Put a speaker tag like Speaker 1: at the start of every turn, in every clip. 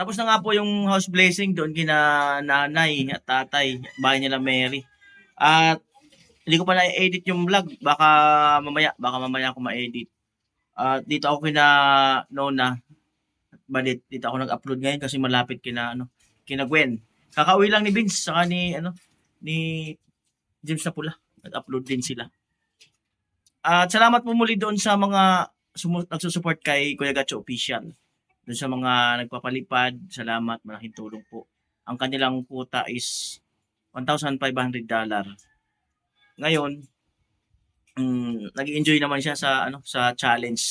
Speaker 1: tapos na nga po yung house blessing doon kina nanay at tatay, bahay nila Mary. At hindi ko pa na-edit yung vlog. Baka mamaya, baka mamaya ako ma-edit. At dito ako kina Nona. At Badit, dito ako nag-upload ngayon kasi malapit kina ano, kina Gwen. Kakauwi lang ni Vince saka ni ano ni James na pula. Nag-upload din sila. At salamat po muli doon sa mga sumu- nagsusupport kay Kuya Gacho Official. Doon sa mga nagpapalipad, salamat, malaking tulong po. Ang kanilang quota is $1,500. Ngayon, mm, nag-enjoy naman siya sa ano sa challenge.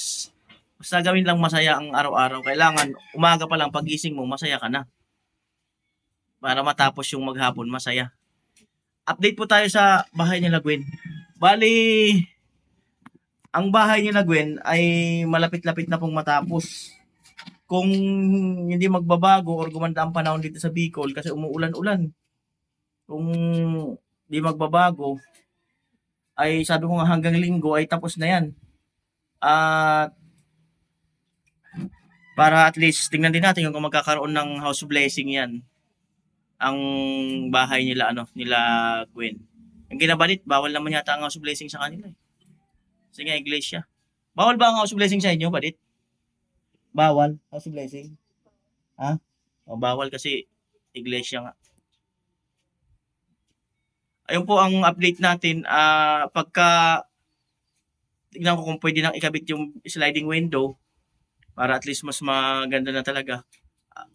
Speaker 1: Basta gawin lang masaya ang araw-araw. Kailangan umaga pa lang pagising mo, masaya ka na. Para matapos yung maghapon, masaya. Update po tayo sa bahay nila Gwen. Bali, ang bahay nila Gwen ay malapit-lapit na pong matapos. Kung hindi magbabago or gumanda ang panahon dito sa Bicol kasi umuulan-ulan. Kung di magbabago, ay sabi ko nga hanggang linggo ay tapos na yan. At para at least tingnan din natin kung magkakaroon ng house blessing yan ang bahay nila ano nila Gwen. Ang ginabalit, bawal naman yata ang house blessing sa kanila. Eh. Kasi iglesia. Bawal ba ang house blessing sa inyo, balit? Bawal house blessing. Ha? O bawal kasi iglesia nga. Ayun po ang update natin. Ah, pagka tignan ko kung pwede nang ikabit yung sliding window para at least mas maganda na talaga.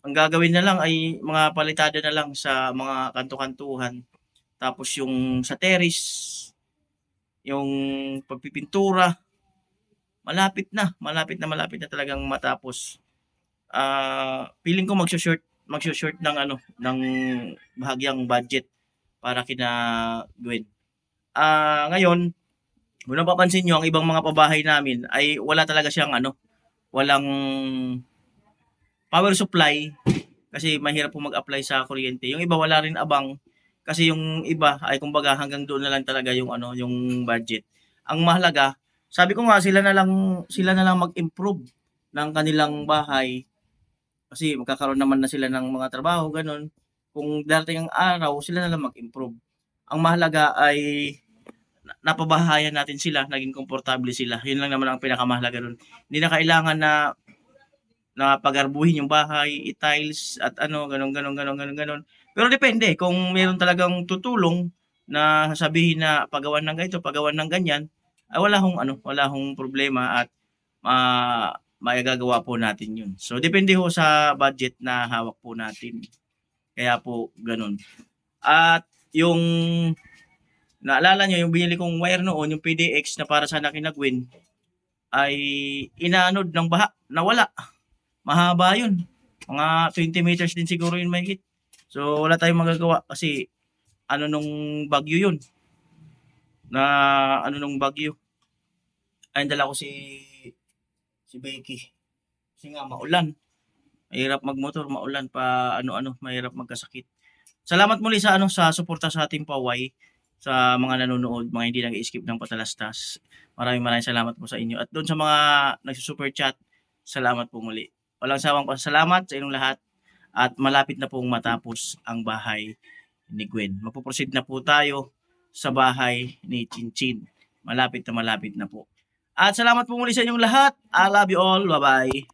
Speaker 1: Ang gagawin na lang ay mga palitada na lang sa mga kanto-kantuhan. Tapos yung sa terrace, yung pagpipintura, malapit na, malapit na malapit na talagang matapos. Ah, feeling ko magso-short magso-short ng ano, ng bahagyang budget para kina Gwen. Ah, ngayon, kung napapansin nyo, ang ibang mga pabahay namin ay wala talaga siyang ano, walang power supply kasi mahirap po mag-apply sa kuryente. Yung iba wala rin abang kasi yung iba ay kumbaga hanggang doon na lang talaga yung ano, yung budget. Ang mahalaga, sabi ko nga sila na lang sila na lang mag-improve ng kanilang bahay kasi magkakaroon naman na sila ng mga trabaho ganun. Kung darating ang araw, sila na lang mag-improve. Ang mahalaga ay na- napabahayan natin sila, naging komportable sila. Yun lang naman ang pinakamahalaga doon. Hindi na kailangan na na pagarbuhin yung bahay, i-tiles at ano, ganun, ganun, ganun, ganun, ganun. Pero depende, kung meron talagang tutulong na sabihin na pagawan ng ganito, pagawan ng ganyan, ay wala hong ano, wala hong problema at ma magagawa po natin yun. So, depende ho sa budget na hawak po natin. Kaya po, ganun. At yung naalala nyo, yung binili kong wire noon, yung PDX na para sana kinagwin, ay inanod ng baha, nawala. Mahaba yun. Mga 20 meters din siguro yun may So, wala tayong magagawa kasi ano nung bagyo yun. Na ano nung bagyo. Ay, dala ko si si Becky. Kasi nga maulan. Mahirap magmotor, maulan pa ano-ano, mahirap magkasakit. Salamat muli sa ano sa suporta sa ating paway sa mga nanonood, mga hindi nag-skip ng patalastas. Maraming maraming salamat po sa inyo. At doon sa mga nagsusuper chat, salamat po muli. Walang sawang pasalamat sa inyong lahat at malapit na pong matapos ang bahay ni Gwen. Magpo-proceed na po tayo sa bahay ni Chinchin. Malapit na malapit na po. At salamat po muli sa inyong lahat. I love you all. Bye-bye.